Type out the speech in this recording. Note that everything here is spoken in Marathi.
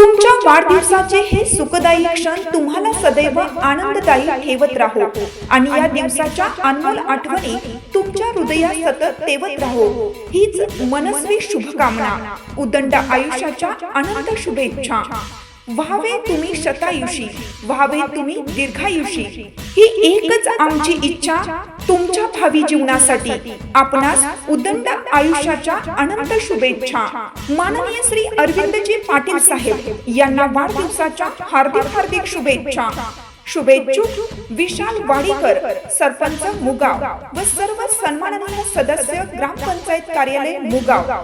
तुमच्या वाढदिवसाचे हे सुखदायी क्षण तुम्हाला सदैव आनंददायी ठेवत राहो. आणि या दिवसाच्या अनमोल आठवणी तुमच्या हृदयात सतत तेवत राहो. हीच मनस्वी शुभकामना. उदंड आयुष्याच्या अनंत शुभेच्छा. व्हावे तुम्ही शतायुषी व्हावे तुम्ही दीर्घायुषी. ही एकच आमची इच्छा तुमच्या भावी जीवनासाठी. आपणास उदंड आयुष्याच्या अनंत शुभेच्छा. माननीय श्री अरविंदजी पाटील साहेब यांना वाढदिवसाच्या हार्दिक हार्दिक शुभेच्छा. शुभेच्छुक विशाल वाडीकर सरपंच मुगाव व सर्व सन्माननीय सदस्य ग्रामपंचायत कार्यालय मुगाव.